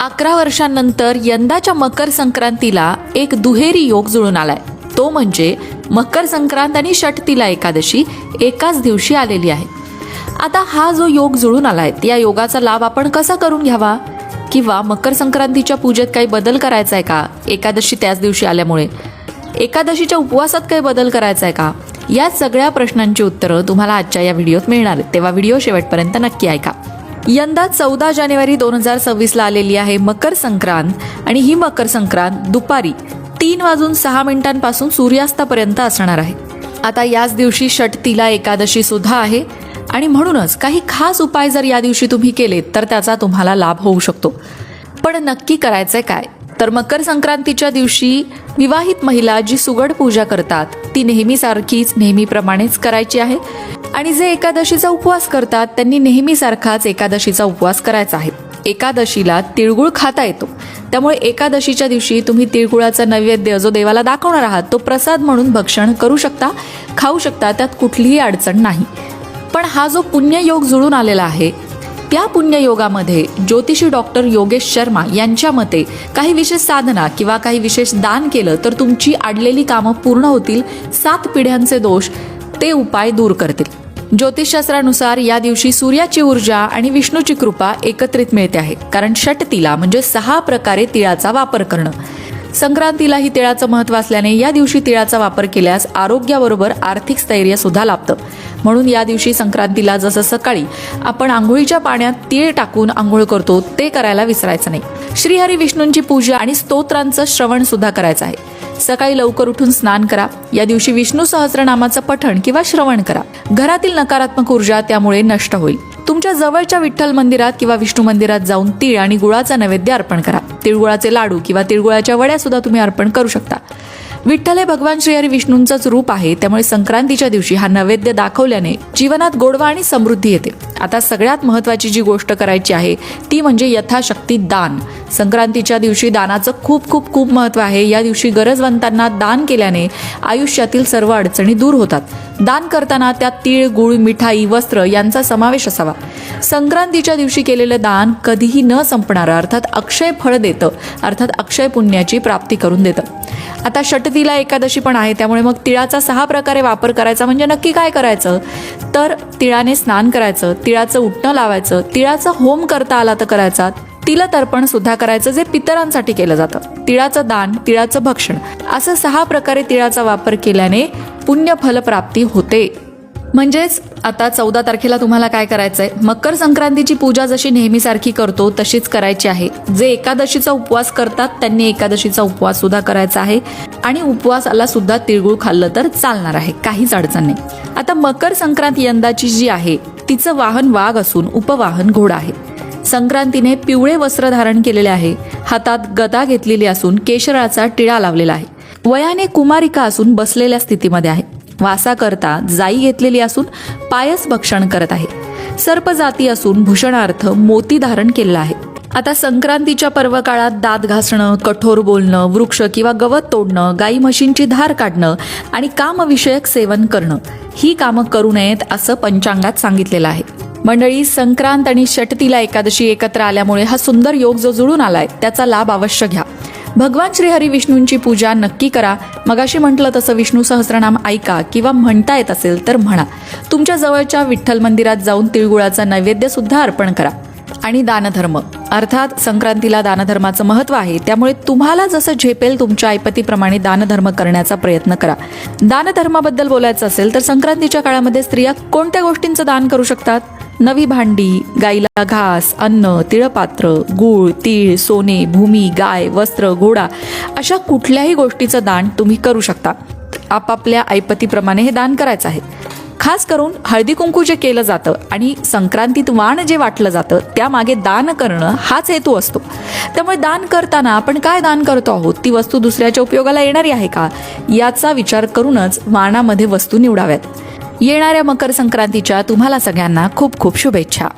अकरा वर्षांनंतर यंदाच्या मकर संक्रांतीला एक दुहेरी योग जुळून आलाय. तो म्हणजे मकर संक्रांत आणि षटतीला एकादशी एकाच दिवशी आलेली आहे. आता हा जो योग जुळून आलाय या योगाचा लाभ आपण कसा करून घ्यावा? किंवा मकर संक्रांतीच्या पूजेत काही बदल करायचा आहे का? एकादशी त्याच दिवशी आल्यामुळे. एकादशीच्या उपवासात काही बदल करायचा आहे का? या सगळ्या प्रश्नांची उत्तरं तुम्हाला आजच्या या व्हिडिओत मिळणार आहेत. तेव्हा व्हिडिओ शेवटपर्यंत नक्की ऐका. यंदा चौदा जानेवारी दोन हजार सव्वीसला आलेली आहे मकर संक्रांत. आणि ही मकर संक्रांत दुपारी तीन वाजून सहा मिनिटांपासून सूर्यास्तापर्यंत असणार आहे. आता याच दिवशी षटतीला एकादशी सुद्धा आहे. आणि म्हणूनच काही खास उपाय जर या दिवशी तुम्ही केलेत तर त्याचा तुम्हाला लाभ होऊ शकतो. पण नक्की करायचंय काय? तर मकर संक्रांतीच्या दिवशी विवाहित महिला जी सुगड पूजा करतात ती नेहमीसारखीच नेहमीप्रमाणेच करायची आहे. आणि जे एकादशीचा उपवास करतात त्यांनी नेहमीसारखाच एकादशीचा उपवास करायचा आहे. एकादशीला तिळगुळ खाता येतो. त्यामुळे एकादशीच्या दिवशी तुम्ही तिळगुळाचा नैवेद्य जो देवाला दाखवणार आहात तो प्रसाद म्हणून भक्षण करू शकता खाऊ शकता त्यात कुठलीही अडचण नाही. पण हा जो पुण्ययोग जुळून आलेला आहे त्या पुण्ययोगामध्ये ज्योतिषी डॉक्टर योगेश शर्मा यांच्या मते काही विशेष साधना किंवा काही विशेष दान केलं तर तुमची आडलेली कामं पूर्ण होतील सात पिढ्यांचे दोष ते उपाय दूर करतील. ज्योतिषशास्त्रानुसार या दिवशी सूर्याची ऊर्जा आणि विष्णूची कृपा एकत्रित मिळते आहे कारण षटतीला म्हणजे सहा प्रकारे तिळाचा वापर करणं. संक्रांतीलाही तिळाचं महत्त्व असल्याने या दिवशी तिळाचा वापर केल्यास आरोग्याबरोबर आर्थिक स्थैर्य सुद्धा लाभतं. म्हणून या दिवशी संक्रांतीला जसं सकाळी. आपण आंघोळीच्या पाण्यात तीळ टाकून आंघोळ करतो ते करायला विसरायचं नाही. श्रीहरी विष्णूंची पूजा आणि स्तोत्रांचं श्रवण सुद्धा करायचं आहे. सकाळी लवकर उठून स्नान करा. या दिवशी विष्णू सहस्रनामाचं पठण किंवा श्रवण करा. घरातील नकारात्मक ऊर्जा त्यामुळे नष्ट होईल. तुमच्या जवळच्या विठ्ठल मंदिरात किंवा विष्णू मंदिरात जाऊन तीळ आणि गुळाचा नैवेद्य अर्पण करा. तिळगुळाचे लाडू किंवा तिळगुळाच्या वड्या सुद्धा तुम्ही अर्पण करू शकता. विठ्ठल हे भगवान श्रीहरी विष्णूंचंच रूप आहे. त्यामुळे संक्रांतीच्या दिवशी हा नैवेद्य दाखवल्याने जीवनात गोडवा आणि समृद्धी येते. आता सगळ्यात महत्वाची जी गोष्ट करायची आहे ती म्हणजे यथाशक्ती दान. संक्रांतीच्या दिवशी दानाचं खूप खूप खूप महत्त्व आहे. या दिवशी गरजवंतांना दान केल्याने आयुष्यातील सर्व अडचणी दूर होतात. दान करताना त्यात तीळ गुळ मिठाई वस्त्र यांचा समावेश असावा. संक्रांतीच्या दिवशी केलेलं दान कधीही न संपणारं अर्थात अक्षय फळ देतं अर्थात अक्षय पुण्याची प्राप्ती करून देतं. आता षटतीला एकादशी पण आहे त्यामुळे मग तिळाचा सहा प्रकारे वापर करायचा म्हणजे नक्की काय करायचं? तर तिळाने स्नान करायचं तिळाचं उठणं लावायचं तिळाचा होम करता आला तर करायचा तिला तर्पण सुद्धा करायचं जे पितरांसाठी केलं जातं. तिळाचं दान तिळाचं भक्षण असं सहा प्रकारे तिळाचा वापर केल्याने पुण्य फलप्राप्ती होते. म्हणजेच आता चौदा तारखेला तुम्हाला काय करायचं आहे मकर संक्रांतीची पूजा जशी नेहमीसारखी करतो तशीच करायची आहे. जे एकादशीचा उपवास करतात त्यांनी एकादशीचा उपवास सुद्धा करायचा आहे. आणि उपवासाला सुद्धा तिळगुळ खाल्लं तर चालणार आहे. काहीच अडचण नाही. आता मकर संक्रांत यंदाची जी आहे तिचं वाहन वाघ असून उपवाहन घोडा आहे. संक्रांतीने पिवळे वस्त्र धारण केलेले आहे. हातात गदा घेतलेली असून केशराचा टिळा लावलेला आहे. वयाने कुमारिका असून बसलेल्या स्थितीमध्ये आहे. वासा करता जाई घेतलेली असून पायस भक्षण करत आहे. सर्प जाती असून भूषणार्थ मोती धारण केलेला आहे. आता संक्रांतीच्या पर्व काळात दात घासणं कठोर बोलणं वृक्ष किंवा गवत तोडणं गाई म्हशींची धार काढणं आणि कामविषयक सेवन करणं ही कामं करू नयेत असं पंचांगात सांगितलेलं आहे. मंडळी संक्रांत आणि षटतीला एकादशी एकत्र आल्यामुळे हा सुंदर योग जो जुळून आलाय त्याचा लाभ अवश्य घ्या. भगवान श्रीहरी विष्णूंची पूजा नक्की करा. मगाशी म्हटलं तसं विष्णू सहस्रनाम ऐका किंवा म्हणता येत असेल तर म्हणा. तुमच्या जवळच्या विठ्ठल मंदिरात जाऊन तिळगुळाचा नैवेद्य सुद्धा अर्पण करा. आणि दानधर्म. अर्थात संक्रांतीला दानधर्माचं महत्त्व आहे त्यामुळे तुम्हाला जसं झेपेल तुमच्या ऐपतीप्रमाणे दानधर्म करण्याचा प्रयत्न करा. दानधर्माबद्दल बोलायचं असेल तर संक्रांतीच्या काळामध्ये स्त्रिया कोणत्या गोष्टींचं दान करू शकतात? नवी भांडी गाईला घास अन्न तिळपात्र गूळ तीळ सोने भूमी गाय वस्त्र घोडा अशा कुठल्याही गोष्टीचं दान तुम्ही करू शकता. आपापल्या ऐपतीप्रमाणे हे दान करायचं आहे. खास करून हळदी कुंकू जे केलं जातं आणि संक्रांतीत वाण जे वाटलं जातं त्यामागे दान करणं हाच हेतू असतो. त्यामुळे दान करताना आपण काय दान करतो आहोत? ती वस्तू दुसऱ्याच्या उपयोगाला येणारी आहे का? याचा विचार करूनच वाणामध्ये वस्तू निवडाव्यात. येणाऱ्या मकर संक्रांतीच्या तुम्हाला सगळ्यांना खूप खूप शुभेच्छा.